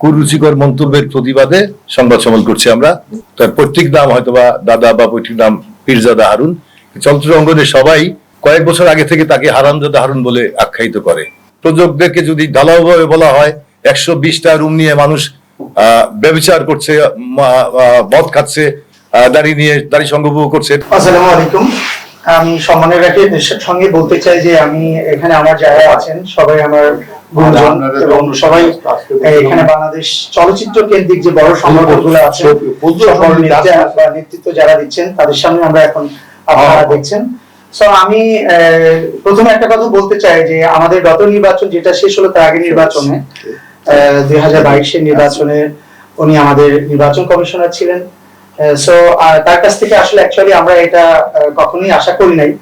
কুরুচিকর মন্তব্যের প্রতিবাদে সংবাদ সম্মেলন করছি আমরা। তার পৈতৃক নাম হয়তোবা দাদা বা পৈতৃক নাম পীরজাদা হারুন। চলচ্চিত্র অঙ্গনে সবাই কয়েক বছর আগে থেকে তাকে হারামজাদা হারুন বলে আখ্যায়িত করে। প্রযোজকদেরকে যদি ঢালাওভাবে বলা হয় একশো বিশটা রুম নিয়ে মানুষ আহ, ব্যভিচার করছে মদ খাচ্ছে আহ, দাড়ি নিয়ে দাড়ি সংগ্রহ করছে। আসসালামু আলাইকুম। আমি সম্মানের রাখে। সঙ্গে বলতে চাই যে আমি এখানে আমার যারা আছেন সবাই আমার গুরুজন এবং সবাই এখানে বাংলাদেশ চলচ্চিত্র কেন্দ্রিক যে বড় সংগঠনগুলো আছে নেতৃত্ব যারা দিচ্ছেন তাদের সামনে আমরা এখন আপনারা দেখছেন। সো আমি আহ, প্রথমে একটা কথা বলতে চাই যে আমাদের গত নির্বাচন যেটা শেষ হলো তার আগে নির্বাচনে দুই হাজার বাইশের নির্বাচনে উনি আমাদের নির্বাচন কমিশনার ছিলেন। সো তার কাছ থেকে আসলে অ্যাকচুয়ালি আমরা এটা কখনোই আশা করি নাই।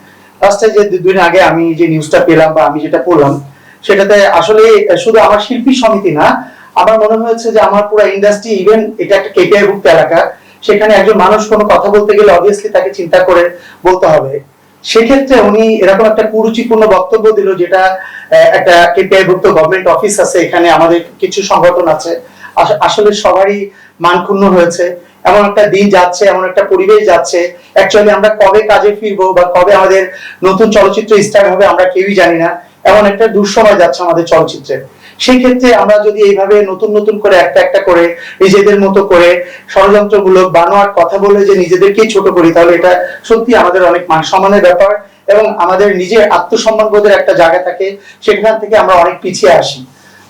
যে দুদিন আগে আমি যে নিউজটা পেলাম বা আমি যেটা পড়লাম, সেটাতে আসলে শুধু আমার শিল্পী সমিতি না, আমার মনে হয়েছে যে আমার পুরো ইন্ডাস্ট্রি ইভেন এটা একটা কেপিআই ভুক্ত এলাকা, সেখানে একজন মানুষ কোনো কথা বলতে গেলে অবভিয়াসলি তাকে চিন্তা করে বলতে হবে। সেক্ষেত্রে উনি এরকম একটা কুরুচিপূর্ণ বক্তব্য দিল যেটা একটা কেপিআই ভুক্ত গভর্নমেন্ট অফিস আছে, এখানে আমাদের কিছু সংগঠন আছে। আস- আসলে সবারই মান ক্ষুণ্ণ হয়েছে। এমন একটা দিন যাচ্ছে, এমন একটা পরিবেশ যাচ্ছে। অ্যাকচুয়ালি আমরা কবে কাজে ফিরবো বা কবে আমাদের নতুন চলচ্চিত্র স্টার্ট হবে আমরা কেউই জানি না। এমন একটা দুঃসময় যাচ্ছে আমাদের চলচ্চিত্রে। সেই ক্ষেত্রে আমরা যদি এইভাবে নতুন নতুন করে একটা একটা করে নিজেদের মতো করে ষড়যন্ত্রমূলক বানোয়ার কথা বলে যে নিজেদেরকেই ছোট করি, তাহলে এটা সত্যি আমাদের অনেক মান সম্মানের ব্যাপার এবং আমাদের নিজের আত্মসম্মান বোধের একটা জায়গা থাকে, সেখান থেকে আমরা অনেক পিছিয়ে আসি।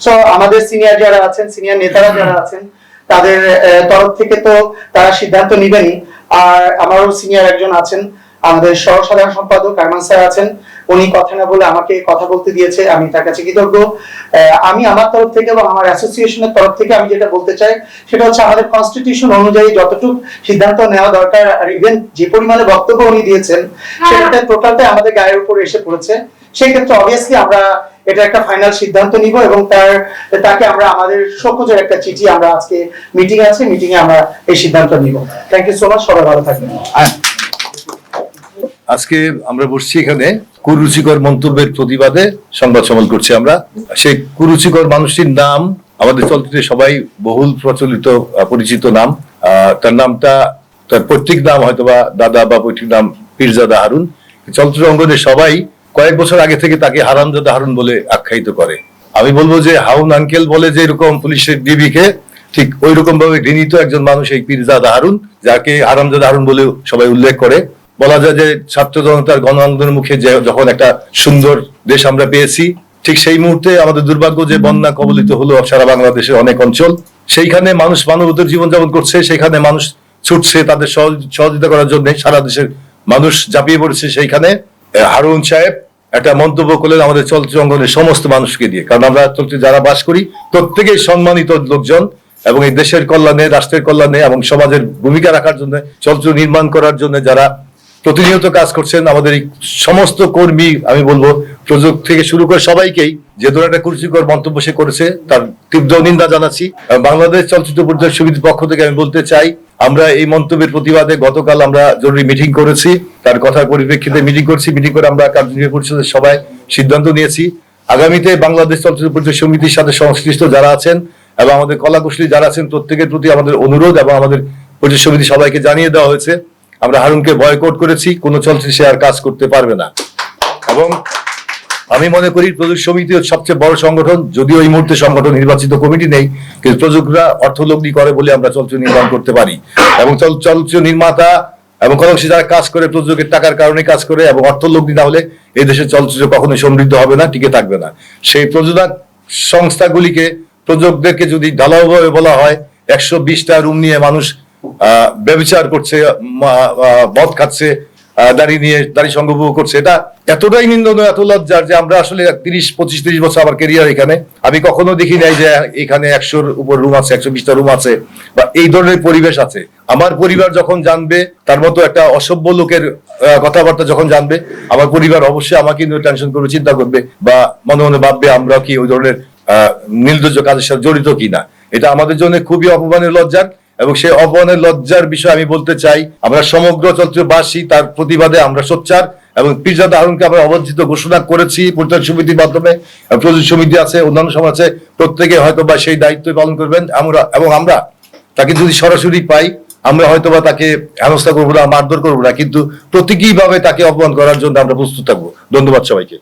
সো আমাদের সিনিয়র যারা আছেন সিনিয়র নেতারা যারা আছেন তাদের তরফ থেকে তো তারা সিদ্ধান্ত নিবেনই। আর আমারও সিনিয়র একজন আছেন আমাদের সহ সাধারণ সম্পাদক আরমান স্যার আছেন। উনি কথা না বলে আমাকে কথা বলতে দিয়েছে আমি তার কাছে কৃতজ্ঞ। আমি আমার তরফ থেকে এবং আমার অ্যাসোসিয়েশনের তরফ থেকে আমি যেটা বলতে চাই সেটা হচ্ছে আমাদের কনস্টিটিউশন অনুযায়ী যতটুকু সিদ্ধান্ত নেওয়া দরকার আর ইভেন যে পরিমাণে বক্তব্য উনি দিয়েছেন সেটা টোটালটাই আমাদের গায়ের উপর এসে পড়েছে। সেক্ষেত্রে অবভিয়াসলি আমরা এটা একটা ফাইনাল সিদ্ধান্ত নিব এবং তার, তাকে আমরা আমাদের সকজের একটা চিঠি আমরা আজকে মিটিং আছে মিটিং এ আমরা এই সিদ্ধান্ত নিব। থ্যাংক ইউ সো মাচ সবাই ভালো থাকবেন। আজকে আমরা বসছি এখানে কুরুচিকর মন্তব্যের প্রতিবাদে সংবাদ সম্মেলন করছি আমরা। সেই কুরুচিকর মানুষটির নাম, আমাদের চলচ্চিত্রে সবাই বহুল প্রচলিত পরিচিত নাম। তার নামটা, তার পৈতৃক নাম হয়তোবা দাদা বা পৈতৃক নাম পীরজাদা হারুন। চলচ্চিত্র অঙ্গনে সবাই কয়েক বছর আগে থেকে তাকে হারামজাদা হারুন বলে আখ্যায়িত করে। আমি বলব যে হাউন আঙ্কেল বলে যে এরকম পুলিশের ডিবিকে ঠিক ওই রকম ভাবে ঘৃণিত একজন মানুষ এই পীরজাদা হারুন যাকে হারামজাদা হারুন বলে সবাই উল্লেখ করে। বলা যায় যে ছাত্র জনতার গণ আন্দোলনের মুখে যখন একটা সুন্দর দেশ আমরা পেয়েছি, ঠিক সেই মুহূর্তে আমাদের দুর্ভাগ্য যে বন্যা কবলিত হলো সারা বাংলাদেশের অনেক অঞ্চল। সেইখানে মানুষ মানবতার জীবনযাপন করছে সেখানে মানুষ ছুটছে তাদের সহযোগিতা করার জন্য, সারা দেশের মানুষ ঝাঁপিয়ে পড়েছে সেইখানে। হারুন সাহেব একটা মন্তব্য করলেন আমাদের চলচ্চিত্র অঙ্গনের সমস্ত মানুষকে দিয়ে। কারণ আমরা চলচ্চিত্র যারা বাস করি, প্রত্যেকেই সম্মানিত লোকজন এবং এই দেশের কল্যাণে, রাষ্ট্রের কল্যাণে এবং সমাজের ভূমিকা রাখার জন্য, চলচ্চিত্র নির্মাণ করার জন্য যারা প্রতিনিয়ত কাজ করছেন, আমাদের এই সমস্ত কর্মী, আমি বলব প্রযুক্তি থেকে শুরু করে সবাইকেই যে ধরনের একটা কুরুচিকর মন্তব্য সে করেছে, তার তীব্র নিন্দা জানাচ্ছি। বাংলাদেশ চলচ্চিত্র পরিচালক সমিতির পক্ষ থেকে আমি বলতে চাই আমরা এই মন্তব্যের প্রতিবাদে গতকাল আমরা জরুরি মিটিং করেছি, তার কথার পরিপ্রেক্ষিতে মিটিং করছি, মিটিং করে আমরা কার্যনির্বাহী পরিষদের সবাই সিদ্ধান্ত নিয়েছি। আগামীতে বাংলাদেশ চলচ্চিত্র পরিচালক সমিতির সাথে সংশ্লিষ্ট যারা আছেন এবং আমাদের কলা কুশলী যারা আছেন, প্রত্যেকের প্রতি আমাদের অনুরোধ এবং আমাদের পরিচালক সমিতি সবাইকে জানিয়ে দেওয়া হয়েছে। আমরা হারুনকে বয়কট করেছি, কোনো চলচ্চিত্র সে আর কাজ করতে পারবে না। এবং আমি মনে করি প্রযোজক সমিতি সবচেয়ে বড় সংগঠন যদিও এই মুহূর্তে সংগঠন নির্বাচিত কমিটি নেই কিন্তু প্রযোজকরা অর্থলগ্নি করে বলে আমরা চলচ্চিত্র নির্মাণ করতে পারি। এবং চল- চলচ্চিত্র নির্মাতা এবং কলমসি যারা কাজ করে প্রযোজকের টাকার কারণে কাজ করে এবং অর্থলগ্নি না হলে এই দেশের চলচ্চিত্র কখনোই সমৃদ্ধ হবে না টিকে থাকবে না। সেই প্রযোজক সংস্থাগুলিকে প্রযোজকদেরকে যদি ঢালাওভাবে বলা হয় একশো বিশটা রুম নিয়ে মানুষ আহ, ব্যভিচার করছে মদ খাচ্ছে আহ, দাড়ি নিয়ে দাড়ি সংগ্রহ করছে। এটা এতটাই নিন্দনীয় এত লজ্জার যে আমরা আসলে তিরিশ পঁচিশ তিরিশ বছর আমার কেরিয়ার এখানে। আমি কখনো দেখি নাই যে এখানে একশোর উপর রুম আছে একশো বিশটা রুম আছে বা এই ধরনের পরিবেশ আছে। আমার পরিবার যখন জানবে তার মতো একটা অসভ্য লোকের কথাবার্তা যখন জানবে আমার পরিবার অবশ্যই আমাকে নিয়ে টেনশন করবে চিন্তা করবে বা মনে মনে ভাববে আমরা কি ওই ধরনের আহ, নির্লজ্জ কাজের সাথে জড়িত কিনা। এটা আমাদের জন্য খুবই অপমানের লজ্জার। এবং সেই অপমানের লজ্জার বিষয় আমি বলতে চাই, আমরা সমগ্র চলচ্চিত্রবাসী তার প্রতিবাদে আমরা সোচ্চার এবং পিরজাদা হারুনকে আমরা অবাঞ্ছিত ঘোষণা করেছি পরিচালন সমিতির মাধ্যমে প্রযোজক সমিতি আছে, অন্যান্য সমাজ আছে, প্রত্যেকে হয়তো বা সেই দায়িত্ব পালন করবেন। আমরা এবং আমরা তাকে যদি সরাসরি পাই, আমরা হয়তো বা তাকে হেনস্থা করব না, মারধর করব না, কিন্তু প্রতীকী ভাবে তাকে অপমান করার জন্য আমরা প্রস্তুত থাকব। ধন্যবাদ সবাইকে।